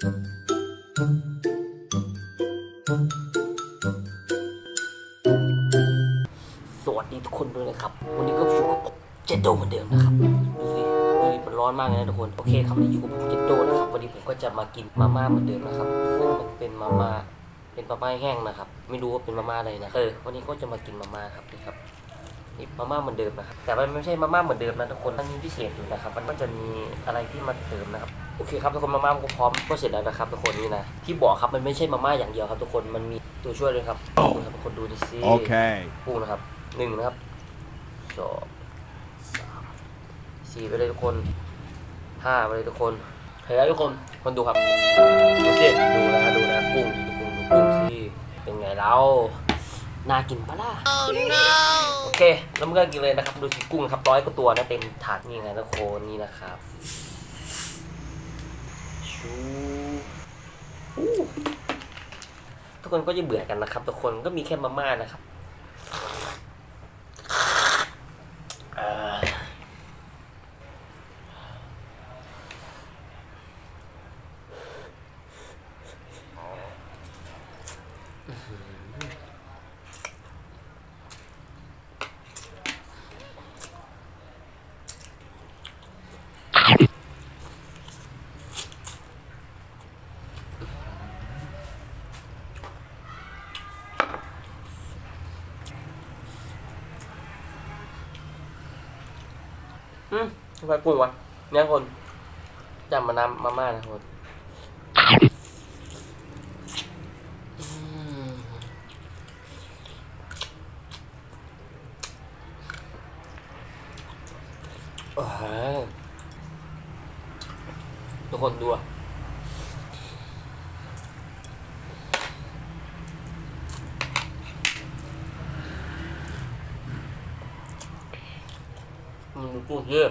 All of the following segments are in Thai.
สวัสดีทุกคนด้วยนะครับ วันนี้ก็อยู่กับผมเจโดเหมือนเดิมนะครับดูสิดูดิมันร้อนมากเลยนะทุกคน โอเคครับวันนี้อยู่กับผมเจโดนะครับ วันนี้ผมก็จะมากินมาม่าเหมือนเดิมนะครับ ซึ่งมันเป็นมาม่า เป็นมาม่าแห้งนะครับ ไม่รู้ว่าเป็นมาม่าอะไรนะ เออ วันนี้ก็จะมากินมาม่าครับนี่ครับ มาม่าเหมือนเดิมนะครับแต่มันไม่ใช่มาม่าเหมือนเดิมนะทุกคนมันมีพิเศษอยู่นะครับมันก็จะมีอะไรที่มาเติมนะครับโอเคครับทุกคนมาม่าก็พร้อมก็เสร็จแล้วนะครับทุกคนนี่นะที่บอกครับมันไม่ใช่มาม่าอย่างเดียวครับ ทุกคนมันมีตัวช่วยด้วยครับนี่ครับทุกคนดูดิซิ Okay. กุ้งนะครับหนึ่งนะครับสองสามสี่ไปเลยทุกคนห้าไปเลยทุกคนเฮ้ยทุกคนคนดูครับดูสิดูนะดูนะกุ้งดูกุ้งดูกุ้งสิเป็นไงเรา น่ากินปะล่ะโอเค แล้วมันก็กินเลยนะครับ ดูสิกุ้งครับร้อยกว่าตัวนะเต็มถาดนี่ไงทุกคนนี่นะครับชูอู้ทุกคนก็จะเบื่อกันนะครับ ทุกคนก็มีแค่มาม่านะครับ ทำไมกุ้งวะเนี่ยคนจำมาน้ำมาม่านะคนโอ้โหทุกคนดูอะมันดูกุ้งเยอะ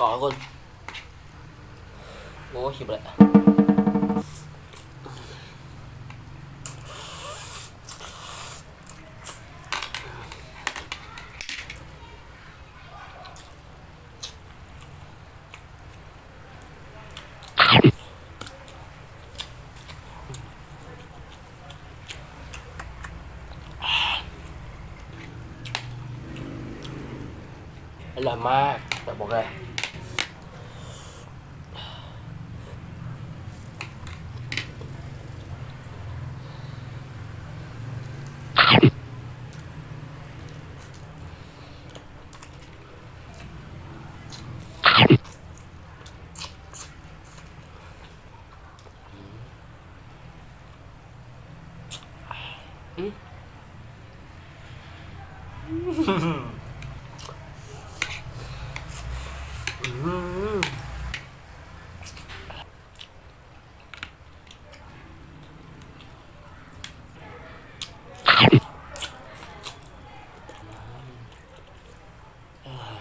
ต่อ คน โอ้ชิบเลยอร่อยมากแต่บอกเลย อืมอ่า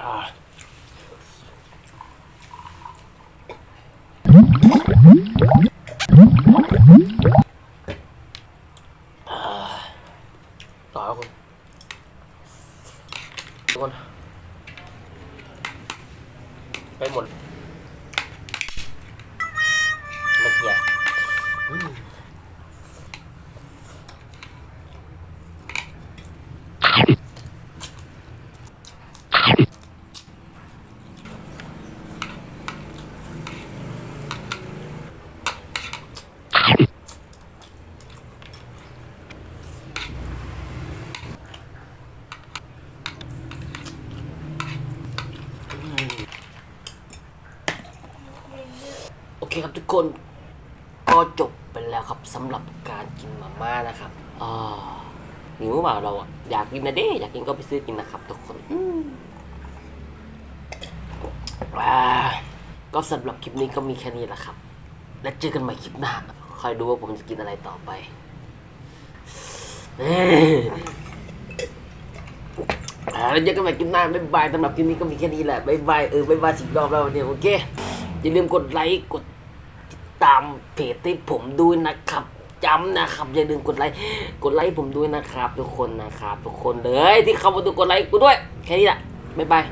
อ่า ต่อครับคุณทุกคนไปหมดมาเโอเคครับทียคนก็จบไปแล้วครับสำหรับการกินมาม่านะครับอ่าหิวเปล่าเราอะอยากกินนะเด้อยากกินก็ไปซื้อกินนะครับทุกคนอืมอ่าก็สำหรับคลิปนี้ก็มีแค่นี้แหละครับ แล้วเจอกันใหม่คลิปหน้าคอยดูว่าผมจะกินอะไรต่อไปเอ้ยอ่าแล้วเจอกันใหม่คลิปหน้าบ๊ายบายสำหรับคลิปนี้ก็มีแค่นี้แหละบ๊ายบายเออบ๊ายบายสิบรอบแล้ววันนี้โอเค อย่าลืมกดไลค์กดตามเพจที่ผมด้วยนะครับจำนะครับ อย่าลืมกดไลค์กดไลค์ผมด้วยนะครับ ทุกคนนะครับ ทุกคนเลยที่เข้ามาดูกดไลค์กูด้วย แค่นี้แหละบ๊ายบาย